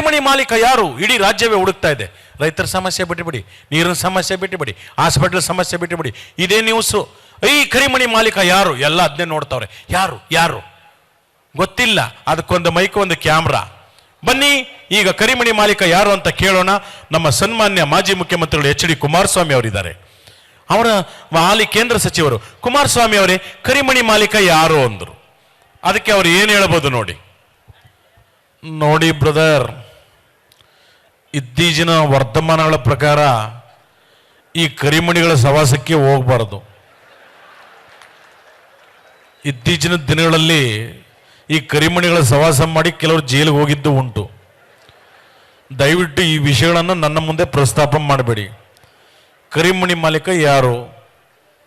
ಕರಿಮಣಿ ಮಾಲೀಕ ಯಾರು? ಇಡೀ ರಾಜ್ಯವೇ ಹುಡುಕ್ತಾ ಇದೆ. ರೈತರ ಸಮಸ್ಯೆ ಬಿಟ್ಟುಬಿಡಿ ನೀರಿನ ಸಮಸ್ಯೆ ಬಿಟ್ಟುಬಿಡಿ ಹಾಸ್ಪಿಟಲ್ ಸಮಸ್ಯೆ ಬಿಟ್ಟುಬಿಡಿ ಇದೇ ನ್ಯೂಸು ಈ ಕರಿಮಣಿ ಮಾಲೀಕ ಯಾರು? ಎಲ್ಲ ಅದನ್ನೇ ನೋಡ್ತಾವ್ರೆ. ಯಾರು? ಯಾರು? ಗೊತ್ತಿಲ್ಲ. ಅದಕ್ಕೊಂದು ಮೈಕ್ ಒಂದು ಕ್ಯಾಮ್ರಾ ಬನ್ನಿ, ಈಗ ಕರಿಮಣಿ ಮಾಲೀಕ ಯಾರು ಅಂತ ಕೇಳೋಣ. ನಮ್ಮ ಸನ್ಮಾನ್ಯ ಮಾಜಿ ಮುಖ್ಯಮಂತ್ರಿಗಳು ಎಚ್ ಡಿ ಕುಮಾರಸ್ವಾಮಿ ಅವರಿದ್ದಾರೆ. ಅವರ ಹಾಲಿ ಕೇಂದ್ರ ಸಚಿವರು, ಕುಮಾರಸ್ವಾಮಿ ಅವರೇ, ಕರಿಮಣಿ ಮಾಲೀಕ ಯಾರು ಅಂದರು. ಅದಕ್ಕೆ ಅವರು ಏನು ಹೇಳ್ಬೋದು ನೋಡಿ. ನೋಡಿ ಬ್ರದರ್ ಇತ್ತೀಚಿನ ವರ್ತಮಾನಗಳ ಪ್ರಕಾರ ಈ ಕರಿಮಣಿಗಳ ಸವಾಸಕ್ಕೆ ಹೋಗಬಾರ್ದು. ಇತ್ತೀಚಿನ ದಿನಗಳಲ್ಲಿ ಈ ಕರಿಮಣಿಗಳ ಸವಾಸ ಮಾಡಿ ಕೆಲವರು ಜೈಲಿಗೆ ಹೋಗಿದ್ದು ಉಂಟು. ದಯವಿಟ್ಟು ಈ ವಿಷಯಗಳನ್ನು ನನ್ನ ಮುಂದೆ ಪ್ರಸ್ತಾಪ ಮಾಡಬೇಡಿ. ಕರಿಮಣಿ ಮಾಲೀಕ ಯಾರು?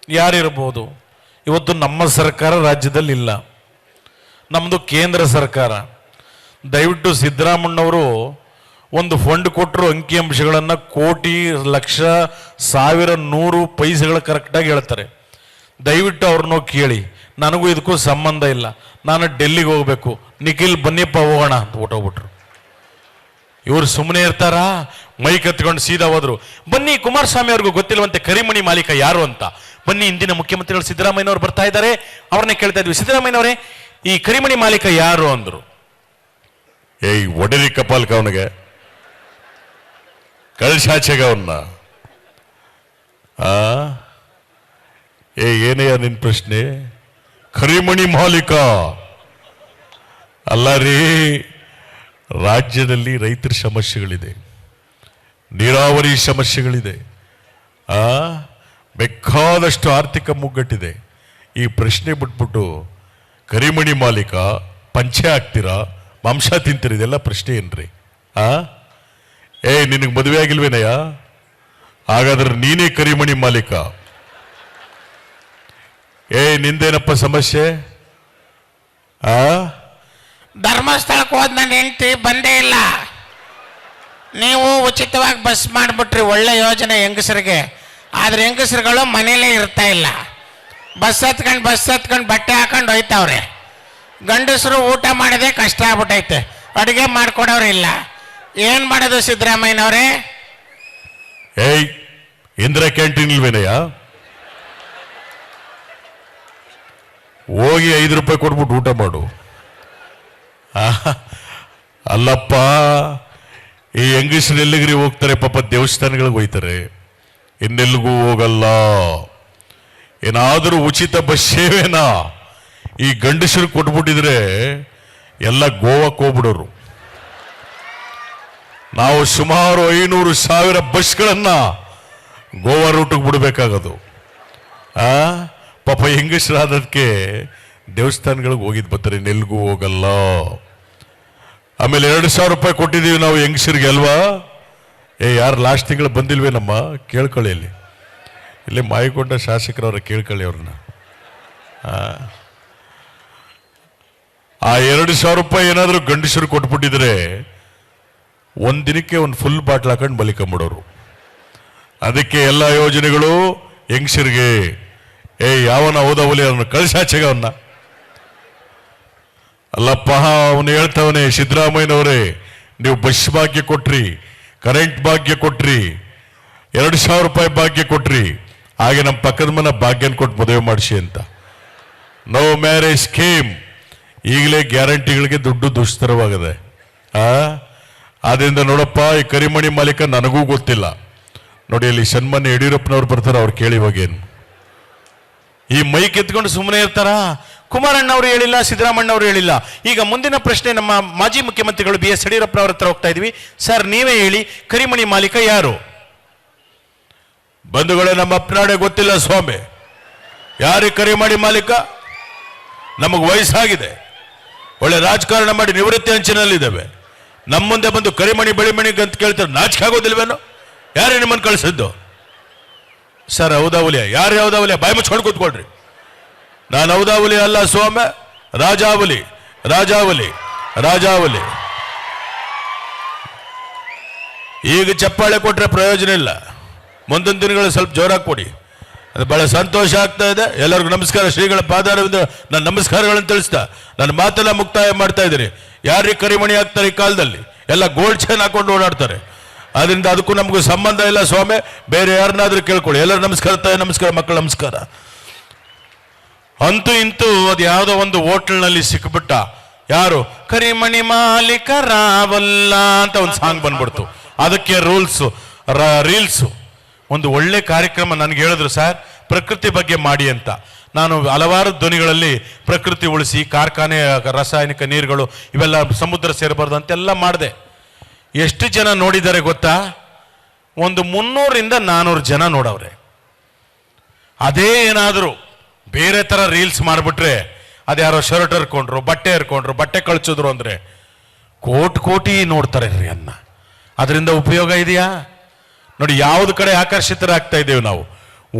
ಯಾರಿರ್ಬೋದು ಇವತ್ತು ನಮ್ಮ ಸರ್ಕಾರ ರಾಜ್ಯದಲ್ಲಿಲ್ಲ. ನಮ್ಮದು ಕೇಂದ್ರ ಸರ್ಕಾರ. ದಯವಿಟ್ಟು ಸಿದ್ದರಾಮಣ್ಣವರು ಒಂದು ಫಂಡ್ ಕೊಟ್ಟರು ಅಂಕಿಅಂಶಗಳನ್ನು ಕೋಟಿ, ಲಕ್ಷ, ಸಾವಿರ, ನೂರು ಪೈಸೆಗಳು ಕರೆಕ್ಟಾಗಿ ಹೇಳ್ತಾರೆ. ದಯವಿಟ್ಟು ಅವ್ರನ್ನೋ ಕೇಳಿ. ನನಗೂ ಇದಕ್ಕೂ ಸಂಬಂಧ ಇಲ್ಲ. ನಾನು ಡೆಲ್ಲಿಗೆ ಹೋಗಬೇಕು. ನಿಖಿಲ್, ಬನ್ನಿಪ್ಪ, ಹೋಗೋಣ ಅಂತ ಹೊಟ್ಟೋಗ್ಬಿಟ್ರು ಇವರು ಸುಮ್ಮನೆ ಇರ್ತಾರಾ? ಮೈ ಕತ್ಕೊಂಡು ಸೀದಾ ಹೋದ್ರು. ಬನ್ನಿ, ಕುಮಾರಸ್ವಾಮಿ ಅವ್ರಿಗೂ ಗೊತ್ತಿಲ್ವಂತೆ ಕರಿಮಣಿ ಮಾಲೀಕ ಯಾರು ಅಂತ. ಬನ್ನಿ, ಇಂದಿನ ಮುಖ್ಯಮಂತ್ರಿಗಳು ಸಿದ್ದರಾಮಯ್ಯನವರು ಬರ್ತಾ ಇದ್ದಾರೆ. ಅವ್ರನ್ನೇ ಕೇಳ್ತಾ ಇದ್ವಿ. ಸಿದ್ದರಾಮಯ್ಯನವರೇ ಈ ಕರಿಮಣಿ ಮಾಲೀಕ ಯಾರು ಅಂದ್ರು. ಏಯ್, ಒಡೆಲಿ ಕಪಾಲ್ಕ ಅವನಿಗೆ. ಅವನ್ನ ಆ? ಏ ಏನಯ್ಯ ನಿನ್ ಪ್ರಶ್ನೆ? ಕರಿಮಣಿ ಮಾಲೀಕ. ಅಲ್ಲ ರೀ, ರಾಜ್ಯದಲ್ಲಿ ರೈತರ ಸಮಸ್ಯೆಗಳಿದೆ. ನೀರಾವರಿ ಸಮಸ್ಯೆಗಳಿದೆ. ಆ? ಬೇಕಾದಷ್ಟು ಆರ್ಥಿಕ ಮುಗ್ಗಟ್ಟಿದೆ. ಈ ಪ್ರಶ್ನೆ ಬಿಟ್ಬಿಟ್ಟು, ಕರಿಮಣಿ ಮಾಲೀಕ, ಪಂಚೆ ಹಾಕ್ತೀರಾ? ಮಾಂಸ ತಿಂತೀರಿ ಇದೆಲ್ಲ ಪ್ರಶ್ನೆ ಏನ್ರಿ? ಆ? ಏ, ನಿನಗೆ ಮದುವೆ ಆಗಿಲ್ವೇನಯ್ಯ? ಹಾಗಾದ್ರೆ ನೀನೇ ಕರಿಮಣಿ ಮಾಲೀಕ. ಏ, ನಿಂದೇನಪ್ಪ ಸಮಸ್ಯೆ? ಆ? ಧರ್ಮಸ್ಥಳಕ್ಕೆ ಹೋದ್ ನನ್ನ ಹೆಂಡತಿ ಬಂದೇ ಇಲ್ಲ. ನೀವು ಉಚಿತವಾಗಿ ಬಸ್ ಮಾಡಿಬಿಟ್ರಿ, ಒಳ್ಳೆ ಯೋಜನೆ ಹೆಂಗಸರಿಗೆ. ಆದ್ರೆ ಹೆಂಗಸರುಗಳು ಮನೇಲೇ ಇರ್ತಾ ಇಲ್ಲ. ಬಸ್ ಹತ್ಕೊಂಡು ಬಸ್ ಹತ್ಕೊಂಡು ಬಟ್ಟೆ ಹಾಕೊಂಡು ಹೋಯ್ತಾವ್ರೆ. ಗಂಡಸರು ಊಟ ಮಾಡೋದೇ ಕಷ್ಟ ಆಗ್ಬಿಟ್ಟೈತೆ ಅಡುಗೆ ಮಾಡ್ಕೊಡೋರು ಇಲ್ಲ. ಏನು ಮಾಡೋದು ಸಿದ್ದರಾಮಯ್ಯನವ್ರೆ? ಏಯ್, ಇಂದಿರಾ ಕ್ಯಾಂಟೀನ್ ಇಲ್ವೇನಯ್ಯ? ಹೋಗಿ ಐದು ರೂಪಾಯಿ ಕೊಟ್ಬಿಟ್ಟು ಊಟ ಮಾಡು. ಅಲ್ಲಪ್ಪ, ಈ ಹೆಂಗಸರು ಎಲ್ಲಿಗ್ರಿ ಹೋಗ್ತಾರೆ? ಪಾಪ ದೇವಸ್ಥಾನಗಳಿಗೆ ಹೋಯ್ತಾರೆ. ಇನ್ನೆಲ್ಲಿಗೂ ಹೋಗಲ್ಲ. ಏನಾದರೂ ಉಚಿತ ಬಸ್ ಸೇವೆನಾ? ಈ ಗಂಡಸರು ಕೊಟ್ಬಿಟ್ಟಿದ್ರೆ ಎಲ್ಲ ಗೋವಾಕ್ಕೆ ಹೋಗ್ಬಿಡೋರು. ನಾವು ಸುಮಾರು ಐನೂರು ಸಾವಿರ ಬಸ್ಗಳನ್ನ ಗೋವಾ ರೂಟಿಗೆ ಬಿಡಬೇಕಾಗೋದು. ಆ? ಪಾಪ ಹೆಂಗಸರಾದದಕ್ಕೆ ದೇವಸ್ಥಾನಗಳಿಗೆ ಹೋಗಿದ್ ಬರ್ತಾರೆ, ನೆಲ್ಗೂ ಹೋಗಲ್ಲ. ಆಮೇಲೆ ಎರಡು ಸಾವಿರ ರೂಪಾಯಿ ಕೊಟ್ಟಿದ್ದೀವಿ ನಾವು ಹೆಂಗಸರಿಗೆ ಅಲ್ವಾ? ಏ, ಯಾರು ಲಾಸ್ಟ್ ತಿಂಗಳು ಬಂದಿಲ್ವೇ ನಮ್ಮ ಕೇಳ್ಕೊಳ್ಳಿ ಇಲ್ಲಿ. ಇಲ್ಲಿ ಮಾಯಕೊಂಡ ಶಾಸಕರವ್ರ ಕೇಳ್ಕೊಳ್ಳಿ ಅವ್ರನ್ನ. ಆ ಎರಡು ಸಾವಿರ ರೂಪಾಯಿ ಏನಾದರೂ ಗಂಡಸರು ಕೊಟ್ಬಿಟ್ಟಿದ್ರೆ ಒಂದ್ ದಿನಕ್ಕೆ ಒಂದು ಫುಲ್ ಬಾಟ್ಲ್ ಹಾಕೊಂಡು ಬಲಿಕೊಂಬಿಡೋರು ಅದಕ್ಕೆ ಎಲ್ಲ ಯೋಜನೆಗಳು ಹೆಂಗಸರಿಗೆ ಏ, ಯಾವನ ಓದವಲಿ ಅವನು ಕಳಿಸಾಚೆಗೆ ಅವನ್ನ ಅಲ್ಲಪ್ಪ, ಅವನು ಹೇಳ್ತಾವನೆ, ಸಿದ್ದರಾಮಯ್ಯನವರೇ, ನೀವು ಬಸ್ ಭಾಗ್ಯ ಕೊಟ್ರಿ ಕರೆಂಟ್ ಭಾಗ್ಯ ಕೊಟ್ರಿ, ಎರಡು ಸಾವಿರ ರೂಪಾಯಿ ಭಾಗ್ಯ ಕೊಟ್ರಿ, ಹಾಗೆ ನಮ್ಮ ಪಕ್ಕದ ಮನೆ ಭಾಗ್ಯನ ಕೊಟ್ಟು ಮದುವೆ ಮಾಡಿಸಿ ಅಂತ. ನೋ ಮ್ಯಾರೇಜ್ ಸ್ಕೀಮ್ ಈಗಲೇ ಗ್ಯಾರಂಟಿಗಳಿಗೆ ದುಡ್ಡು ದುಷ್ತರವಾಗಿದೆ ಆ? ಆದ್ರಿಂದ ನೋಡಪ್ಪ, ಈ ಕರಿಮಣಿ ಮಾಲೀಕ ನನಗೂ ಗೊತ್ತಿಲ್ಲ. ನೋಡಿ ಅಲ್ಲಿ ಸನ್ಮಾನ್ಯ ಯಡಿಯೂರಪ್ಪನವ್ರು ಬರ್ತಾರೆ, ಅವ್ರು ಕೇಳಿ ಹೋಗೇನು. ಈ ಮೈಕ್ ಕೆತ್ಕೊಂಡು ಸುಮ್ಮನೆ ಇರ್ತಾರಾ? ಕುಮಾರಣ್ಣ ಅವರು ಹೇಳಿಲ್ಲ ಸಿದ್ದರಾಮಣ್ಣ ಅವರು ಹೇಳಿಲ್ಲ. ಈಗ ಮುಂದಿನ ಪ್ರಶ್ನೆ, ನಮ್ಮ ಮಾಜಿ ಮುಖ್ಯಮಂತ್ರಿಗಳು ಬಿ ಎಸ್ ಯಡಿಯೂರಪ್ಪನವ್ರ ಹತ್ರ ಹೋಗ್ತಾ ಇದ್ವಿ. ಸರ್, ನೀವೇ ಹೇಳಿ, ಕರಿಮಣಿ ಮಾಲೀಕ ಯಾರು? ಬಂಧುಗಳೇ, ನಮ್ಮ ಅಪ್ನಾಡೆ ಗೊತ್ತಿಲ್ಲ, ಸ್ವಾಮಿ. ಯಾರು ಕರಿಮಣಿ ಮಾಲೀಕ? ನಮಗೆ ವಯಸ್ಸಾಗಿದೆ. ಒಳ್ಳೆ ರಾಜಕಾರಣ ಮಾಡಿ ನಿವೃತ್ತಿ ಅಂಚಿನಲ್ಲಿದ್ದಾವೆ ನಮ್ಮ ಮುಂದೆ ಬಂದು ಕರಿಮಣಿ, ಬೆಳಿಮಣಿ ಅಂತ ಕೇಳ್ತಾರೆ, ನಾಚಿಕೆ ಆಗೋದಿಲ್ವೇನೋ? ಯಾರೇ ನಿಮ್ಮನ್ನು ಕಳಿಸಿದ್ದು? ಸರ್ ಹೌದಾವಲಿಯ ಯಾರು ಹೌದಾವಲಿಯ ಬಾಯಿ ಮುಚ್ಕೊಂಡು ಕೂತ್ಕೊಳ್ರಿ. ನಾನು ಹೌದಾವಲಿ ಅಲ್ಲ ಸ್ವಾಮಿ ರಾಜಾವಲಿ ರಾಜಾವಲಿ ರಾಜಾವಲಿ ಈಗ ಚಪ್ಪಾಳೆ ಕೊಟ್ಟರೆ ಪ್ರಯೋಜನ ಇಲ್ಲ. ಮುಂದಿನ ದಿನಗಳು ಸ್ವಲ್ಪ ಜೋರಾಗಿ ಕೊಡಿ. ಅದು ಬಹಳ ಸಂತೋಷ ಆಗ್ತಾ ಇದೆ. ಎಲ್ಲರಿಗೂ ನಮಸ್ಕಾರ. ಶ್ರೀಗಳ ಪಾದಾರವಿಂದ ನಾನು ನಮಸ್ಕಾರಗಳನ್ನು ತಿಳಿಸ್ತಾ, ನನ್ನ ಮಾತೆಲ್ಲ ಮುಕ್ತಾಯ ಮಾಡ್ತಾ ಇದ್ದೀನಿ. ಯಾರಿಗೆ ಕರಿಮಣಿ ಆಗ್ತಾರೆ ಈ ಕಾಲದಲ್ಲಿ? ಎಲ್ಲ ಗೋಲ್ಡ್ ಚೈನ್ ಹಾಕೊಂಡು ಓಡಾಡ್ತಾರೆ. ಅದರಿಂದ ಅದಕ್ಕೂ ನಮಗೂ ಸಂಬಂಧ ಇಲ್ಲ ಸ್ವಾಮಿ. ಬೇರೆ ಯಾರನ್ನಾದ್ರೂ ಕೇಳ್ಕೊಳ್ಳಿ. ಎಲ್ಲರೂ ನಮಸ್ಕಾರ ತಾಯಿ, ನಮಸ್ಕಾರ ಮಕ್ಕಳು, ನಮಸ್ಕಾರ. ಅಂತೂ ಇಂತೂ ಅದು ಯಾವುದೋ ಒಂದು ಹೋಟೆಲ್ನಲ್ಲಿ ಸಿಕ್ಬಿಟ್ಟ. ಯಾರು? ಕರಿಮಣಿ ಮಾಲೀಕ ರಾವಲ್ಲ ಅಂತ ಒಂದು ಸಾಂಗ್ ಬಂದ್ಬಿಡ್ತು. ಅದಕ್ಕೆ ರೂಲ್ಸು ರೀಲ್ಸು ಒಂದು ಒಳ್ಳೆ ಕಾರ್ಯಕ್ರಮ ನನಗೆ ಹೇಳಿದ್ರು, ಸರ್, ಪ್ರಕೃತಿ ಬಗ್ಗೆ ಮಾಡಿ ಅಂತ. ನಾನು ಹಲವಾರು ಧ್ವನಿಗಳಲ್ಲಿ ಪ್ರಕೃತಿ ಉಳಿಸಿ, ಕಾರ್ಖಾನೆ, ರಾಸಾಯನಿಕ ನೀರುಗಳು, ಇವೆಲ್ಲ ಸಮುದ್ರ ಸೇರಬಾರ್ದು ಅಂತೆಲ್ಲ ಮಾಡಿದೆ. ಎಷ್ಟು ಜನ ನೋಡಿದ್ದಾರೆ ಗೊತ್ತಾ? ಒಂದು ಮುನ್ನೂರಿಂದ ನಾನ್ನೂರು ಜನ ನೋಡವ್ರೆ. ಅದೇ ಏನಾದರೂ ಬೇರೆ ಥರ ರೀಲ್ಸ್ ಮಾಡಿಬಿಟ್ರೆ, ಅದ್ಯಾರೋ ಶರ್ಟ್ ಹರ್ಕೊಂಡ್ರು, ಬಟ್ಟೆ ಹರ್ಕೊಂಡ್ರು, ಬಟ್ಟೆ ಕಳಿಸಿದ್ರು ಅಂದರೆ ಕೋಟಿ ಕೋಟಿ ನೋಡ್ತಾರೆ ರೀ ಅನ್ನ. ಅದರಿಂದ ಉಪಯೋಗ ಇದೆಯಾ? ನೋಡಿ, ಯಾವ್ದು ಕಡೆ ಆಕರ್ಷಿತರಾಗ್ತಾ ಇದ್ದೇವೆ ನಾವು,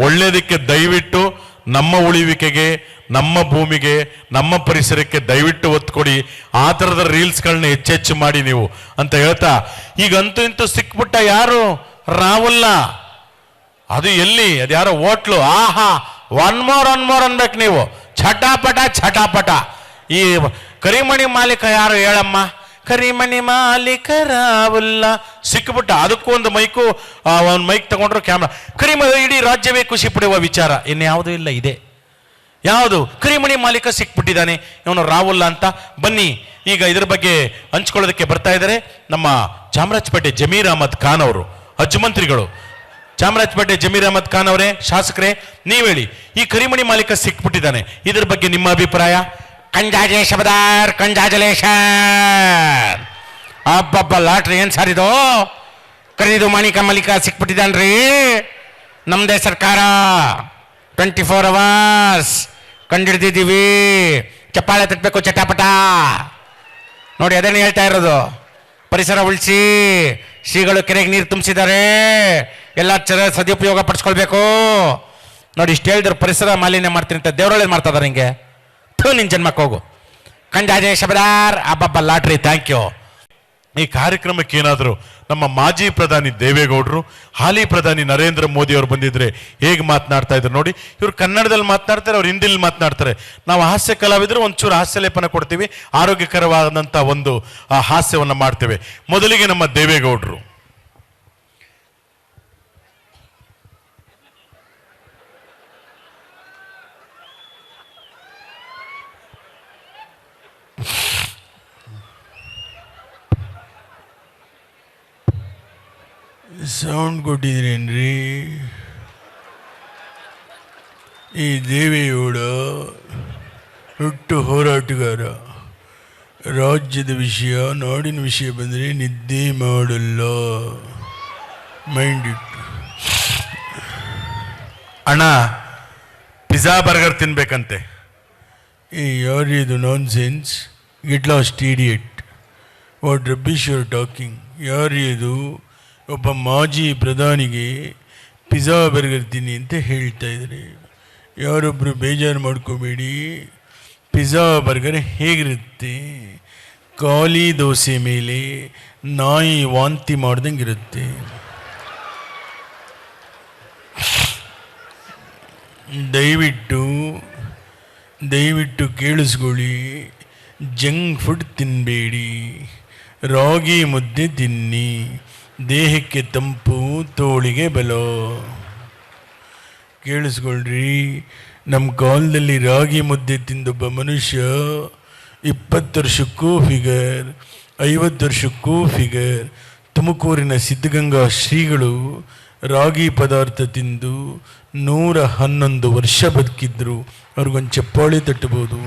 ಒಳ್ಳೇದಕ್ಕೆ ದಯವಿಟ್ಟು ನಮ್ಮ ಉಳಿವಿಕೆಗೆ, ನಮ್ಮ ಭೂಮಿಗೆ, ನಮ್ಮ ಪರಿಸರಕ್ಕೆ ದಯವಿಟ್ಟು ಒತ್ತು ಕೊಡಿ ಆ ಥರದ ರೀಲ್ಸ್ಗಳನ್ನ ಹೆಚ್ಚೆಚ್ಚು ಮಾಡಿ ನೀವು ಅಂತ ಹೇಳ್ತಾ, ಈಗಂತೂ ಇಂತೂ ಸಿಕ್ಬಿಟ್ಟ ಯಾರು? ರಾವಲ್ಲ ಅದು ಎಲ್ಲಿ? ಅದು ಯಾರೋ ಹೋಟ್ಲು. ಆಹಾ ಒನ್ ಮೋರ್ ಒನ್ ಮೋರ್ ಅನ್ಬೇಕು ನೀವು. ಛಟಾಪಟ ಛಟಾಪಟ. ಈ ಕರಿಮಣಿ ಮಾಲೀಕ ಯಾರು ಹೇಳಮ್ಮ? ಕರಿಮಣಿ ಮಾಲೀಕ ರಾವುಲ್ಲ. ಸಿಕ್ಬಿಟ್ಟ ಅದಕ್ಕೂ ಒಂದು ಮೈಕು ಒಂದು ಮೈಕ್ ತಗೊಂಡ್ರು ಕ್ಯಾಮ್ರಾ. ಕರಿಮ ಇಡೀ ರಾಜ್ಯವೇ ಖುಷಿ ಪಡುವ ವಿಚಾರ. ಇನ್ಯಾವುದೂ ಇಲ್ಲ, ಇದೆ. ಯಾವುದು? ಕರಿಮಣಿ ಮಾಲೀಕ ಸಿಕ್ಬಿಟ್ಟಿದ್ದಾನೆ ಇವನು ರಾಹುಲ್ಲ ಅಂತ. ಬನ್ನಿ, ಈಗ ಇದ್ರ ಬಗ್ಗೆ ಹಂಚ್ಕೊಳ್ಳೋದಕ್ಕೆ ಬರ್ತಾ ಇದ್ದಾರೆ ನಮ್ಮ ಚಾಮರಾಜಪೇಟೆ ಜಮೀರ್ ಅಹಮದ್ ಖಾನ್ ಅವರು. ಅಜ್ಜುಮಂತ್ರಿಗಳು ಚಾಮರಾಜಪೇಟೆ ಜಮೀರ್ ಅಹಮದ್ ಖಾನ್ ಅವರೇ, ಶಾಸಕರೇ, ನೀವು ಹೇಳಿ, ಈ ಕರಿಮಣಿ ಮಾಲೀಕ ಸಿಕ್ಬಿಟ್ಟಿದ್ದಾನೆ ಇದ್ರ ಬಗ್ಗೆ ನಿಮ್ಮ ಅಭಿಪ್ರಾಯ? ಕಂಜಾಜೆ ಶಬದಾರ್ ಕಂಜಾಜಲೇಶ. ಅಬ್ಬಬ್ಬ, ಲಾಟ್ರಿ ಏನು ಸರ್ ಇದು? ಕರೀದು ಮಾಣಿಕ ಮಲಿಕ ಸಿಕ್ಬಿಟ್ಟಿದ್ದಾನ್ರಿ. ನಮ್ಮದೇ ಸರ್ಕಾರ. ಟ್ವೆಂಟಿ ಫೋರ್ ಅವರ್ಸ್ ಕಂಡಿಡ್ದಿದ್ದೀವಿ. ಚಪ್ಪಾಳೆ ತಟ್ಟಬೇಕು ಚಟಾಪಟ. ನೋಡಿ, ಅದೇನು ಹೇಳ್ತಾ ಇರೋದು? ಪರಿಸರ ಉಳಿಸಿ, ಶ್ರೀಗಳು ಕೆರೆಗೆ ನೀರು ತುಂಬಿಸಿದ್ದಾರೆ. ಎಲ್ಲ ಚರ ಸದುಪಯೋಗ ಪಡಿಸ್ಕೊಳ್ಬೇಕು. ನೋಡಿ, ಇಷ್ಟು ಹೇಳಿದ್ರು ಪರಿಸರ ಮಾಲಿನ್ಯ ಮಾಡ್ತೀನಿ ಅಂತ ದೇವರೊಳ್ಳೆ ಮಾಡ್ತಾ ಇದಾರೆ ಹಿಂಗೆ. ಥೂ ನಿನ್ನ ಜನ್ಮಕ್ಕೆ ಹೋಗು. ಕಂಜಾಜೆ ಶಬದಾರ್ ಅಬ್ಬಬ್ಬ ಲಾಟ್ರಿ ಥ್ಯಾಂಕ್ ಯು ಈ ಕಾರ್ಯಕ್ರಮಕ್ಕೆ ಏನಾದರೂ ನಮ್ಮ ಮಾಜಿ ಪ್ರಧಾನಿ ದೇವೇಗೌಡರು, ಹಾಲಿ ಪ್ರಧಾನಿ ನರೇಂದ್ರ ಮೋದಿ ಅವರು ಬಂದಿದ್ರೆ ಹೇಗೆ ಮಾತನಾಡ್ತಾ ಇದ್ರು ನೋಡಿ, ಇವರು ಕನ್ನಡದಲ್ಲಿ ಮಾತನಾಡ್ತಾರೆ, ಅವ್ರು ಹಿಂದಿಲಿ ಮಾತನಾಡ್ತಾರೆ. ನಾವು ಹಾಸ್ಯ ಕಲಾವಿದರು ಒಂಚೂರು ಹಾಸ್ಯ ಲೇಪನ ಕೊಡ್ತೀವಿ ಆರೋಗ್ಯಕರವಾದಂಥ ಒಂದು ಹಾಸ್ಯವನ್ನು ಮಾಡ್ತೇವೆ. ಮೊದಲಿಗೆ ನಮ್ಮ ದೇವೇಗೌಡರು. ಸೌಂಡ್ ಕೊಟ್ಟಿದ್ರೇನ್ರಿ ಈ ದೇವೇಗೌಡ ಹುಟ್ಟು ಹೋರಾಟಗಾರ. ರಾಜ್ಯದ ವಿಷಯ ನಾಡಿನ ವಿಷಯ ಬಂದರೆ ನಿದ್ದೆ ಮಾಡಲ್ಲ. ಮೈಂಡ್ ಇಟ್ಟು. ಅಣ್ಣ ಪಿಜ್ಜಾ ಬರ್ಗರ್ ತಿನ್ಬೇಕಂತೆ. ಈ ಯಾರು ಇದು nonsense get lost idiot what rubbish your talking ಯಾರು ಇದು? ಒಬ್ಬ ಮಾಜಿ ಪ್ರಧಾನಿಗೆ ಪಿಜ್ಜಾ ಬರ್ಗರ್ ತಿನ್ನಿ ಅಂತ ಹೇಳ್ತಾ ಇದ್ದಾರೆ. ಯಾರೊಬ್ಬರು ಬೇಜಾರು ಮಾಡ್ಕೋಬೇಡಿ. ಪಿಜ್ಜಾ ಬರ್ಗರ್ ಹೇಗಿರುತ್ತೆ? ಖಾಲಿ ದೋಸೆ ಮೇಲೆ ನಾಯಿ ವಾಂತಿ ಮಾಡ್ದಂಗೆ ಇರುತ್ತೆ ದಯವಿಟ್ಟು ದಯವಿಟ್ಟು ಕೇಳಿಸ್ಕೊಳ್ಳಿ. ಜಂಕ್ ಫುಡ್ ತಿನ್ನಬೇಡಿ ರಾಗಿ ಮುದ್ದೆ ತಿನ್ನಿ. ದೇಹಕ್ಕೆ ತಂಪು, ತೋಳಿಗೆ ಬಲ. ಕೇಳಿಸ್ಕೊಳ್ರಿ ನಮ್ಮ ಕಾಲದಲ್ಲಿ ರಾಗಿ ಮುದ್ದೆ ತಿಂದೊಬ್ಬ ಮನುಷ್ಯ ಇಪ್ಪತ್ತು ವರ್ಷಕ್ಕೂ ಫಿಗರ್, ಐವತ್ತು ವರ್ಷಕ್ಕೂ ಫಿಗರ್. ತುಮಕೂರಿನ ಸಿದ್ಧಗಂಗಾ ಶ್ರೀಗಳು ರಾಗಿ ಪದಾರ್ಥ ತಿಂದು ನೂರ ಹನ್ನೊಂದು ವರ್ಷ ಬದುಕಿದ್ರು. ಅವ್ರಿಗೊಂದು ಚಪ್ಪಾಳಿ ತಟ್ಟಬೋದು.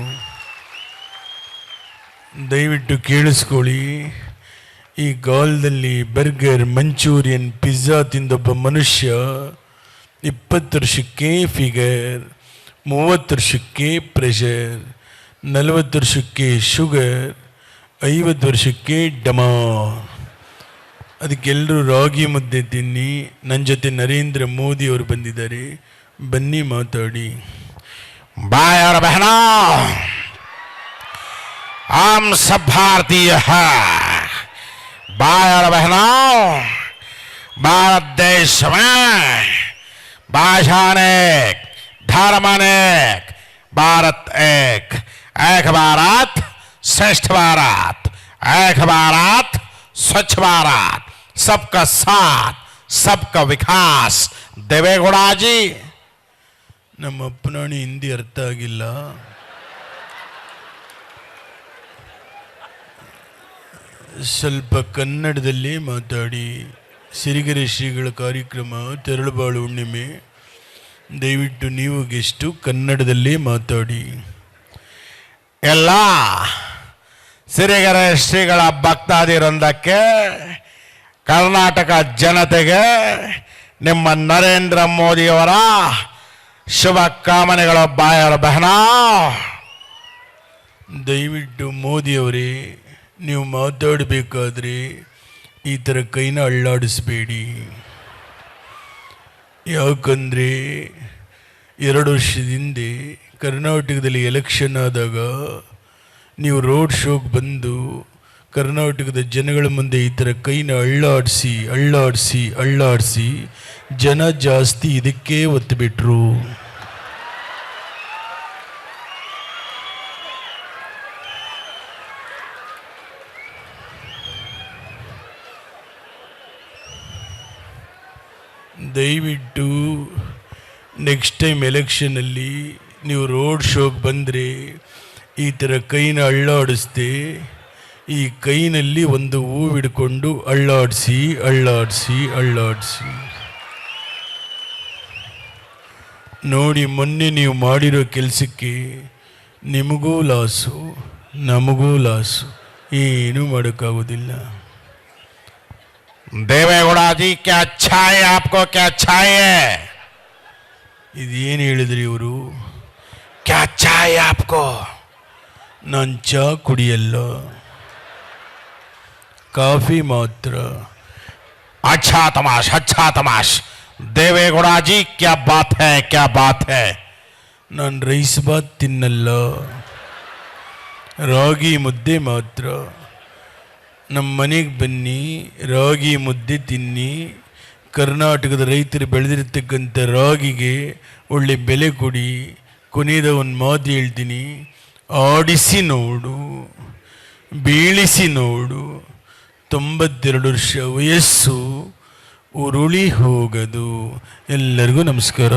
ದಯವಿಟ್ಟು ಕೇಳಿಸ್ಕೊಳ್ಳಿ. ಈ ಕಾಲದಲ್ಲಿ ಬರ್ಗರ್, ಮಂಚೂರಿಯನ್, ಪಿಜ್ಜಾ ತಿಂದೊಬ್ಬ ಮನುಷ್ಯ ಇಪ್ಪತ್ತು ವರ್ಷಕ್ಕೆ ಫಿಗರ್, ಮೂವತ್ತು ವರ್ಷಕ್ಕೆ ಪ್ರೆಷರ್, ನಲವತ್ತು ವರ್ಷಕ್ಕೆ ಶುಗರ್, ಐವತ್ತು ವರ್ಷಕ್ಕೆ ಡಮಾ. ಅದಕ್ಕೆಲ್ಲರೂ ರಾಗಿ ಮುದ್ದೆ ತಿನ್ನಿ. ನನ್ನ ಜೊತೆ ನರೇಂದ್ರ ಮೋದಿ ಅವರು ಬಂದಿದ್ದಾರೆ. ಬನ್ನಿ ಮಾತಾಡಿ. ಬಾಯ್ ಅವರ ಬಹನ. ಆಮ್ ಸಬ್ ಭಾರತೀಯ हैं बाय और बहनों भारत देश में भाषा अनेक धर्म अनेक भारत एक एक भारत श्रेष्ठ भारत एक भारत ಸ್ವಚ್ಛ ಭಾರತ್ ಸಬ್ಕಾ ಸಾಥ್ ಸಬ್ಕಾ ವಿಕಾಸ್ ದೇವೇಗೌಡಾಜಿ ನಮ್ಮ ಅಪ್ಪನಾಣಿ ಹಿಂದಿ ಅರ್ಥ ಆಗಿಲ್ಲ ಸ್ವಲ್ಪ ಕನ್ನಡದಲ್ಲಿ ಮಾತಾಡಿ ಸಿರಿಗೆರೆ ಶ್ರೀಗಳ ಕಾರ್ಯಕ್ರಮ, ತೆರಳುಬಾಳು ಹುಣ್ಣಿಮೆ. ದಯವಿಟ್ಟು ನೀವು ಗೆಸ್ಟು ಕನ್ನಡದಲ್ಲಿ ಮಾತಾಡಿ. ಎಲ್ಲ ಸಿರಿಗೆರೆ ಶ್ರೀಗಳ ಭಕ್ತಾದಿರೊಂದಕ್ಕೆ ಕರ್ನಾಟಕ ಜನತೆಗೆ, ನಿಮ್ಮ ನರೇಂದ್ರ ಮೋದಿಯವರ ಶುಭ ಕಾಮನೆಗಳ ಬಾಯರ. ಬಹನ! ದಯವಿಟ್ಟು ಮೋದಿಯವರೇ ನೀವು ಮಾತಾಡಬೇಕಾದ್ರೆ ಈ ಥರ ಕೈನ ಅಳ್ಳಾಡಿಸ್ಬೇಡಿ. ಯಾಕಂದರೆ ಎರಡು ವರ್ಷದ ಹಿಂದೆ ಕರ್ನಾಟಕದಲ್ಲಿ ಎಲೆಕ್ಷನ್ ಆದಾಗ ನೀವು ರೋಡ್ ಶೋಗೆ ಬಂದು ಕರ್ನಾಟಕದ ಜನಗಳ ಮುಂದೆ ಈ ಥರ ಕೈನ ಅಳ್ಳಾಡಿಸಿ ಅಳ್ಳಾಡಿಸಿ ಅಳ್ಳಾಡಿಸಿ ಜನ ಜಾಸ್ತಿ ಇದಕ್ಕೆ ಒತ್ತು ಬಿಟ್ರು. ದಯವಿಟ್ಟು ನೆಕ್ಸ್ಟ್ ಟೈಮ್ ಎಲೆಕ್ಷನಲ್ಲಿ ನೀವು ರೋಡ್ ಶೋಗೆ ಬಂದರೆ ಈ ಥರ ಕೈನ ಅಳ್ಳಾಡಿಸ್ದೆ, ಈ ಕೈನಲ್ಲಿ ಒಂದು ಹೂವಿಡ್ಕೊಂಡು ಅಳ್ಳಾಡಿಸಿ ಅಳ್ಳಾಡಿಸಿ ಅಳ್ಳಾಡಿಸಿ. ನೋಡಿ ಮೊನ್ನೆ ನೀವು ಮಾಡಿರೋ ಕೆಲಸಕ್ಕೆ ನಿಮಗೂ ಲಾಸು, ನಮಗೂ ಲಾಸು, ಏನೂ ಮಾಡೋಕ್ಕಾಗೋದಿಲ್ಲ. देवेगौड़ा जी क्या अच्छा है आपको क्या अच्छा है ಇದೇನು ಹೇಳಿದ್ರಿ ಇವರು क्या अच्छा है आपको ನಾನು ಚಹಾ ಕುಡಿಯಲ್ಲ ಕಾಫಿ ಮಾತ್ರ अच्छा तमाश अच्छा तमाश देवेगौड़ा जी क्या बात है क्या बात है ನಾನು ರೈಸ್ ಬಾತ್ ತಿನ್ನಲ್ಲ ರಾಗಿ ಮುದ್ದೆ ಮಾತ್ರ ನಮ್ಮ ಮನೆಗೆ ಬನ್ನಿ, ರಾಗಿ ಮುದ್ದೆ ತಿನ್ನಿ, ಕರ್ನಾಟಕದ ರೈತರು ಬೆಳೆದಿರ್ತಕ್ಕಂಥ ರಾಗಿಗೆ ಒಳ್ಳೆ ಬೆಲೆ ಕೊಡಿ ಕೊನೆಯದ ಒಂದು ಮಾತು ಹೇಳ್ತೀನಿ. ಆಡಿಸಿ ನೋಡು, ಬೀಳಿಸಿ ನೋಡು. ತೊಂಬತ್ತೆರಡು ವರ್ಷ ವಯಸ್ಸು, ಉರುಳಿ ಹೋಗದು. ಎಲ್ಲರಿಗೂ ನಮಸ್ಕಾರ.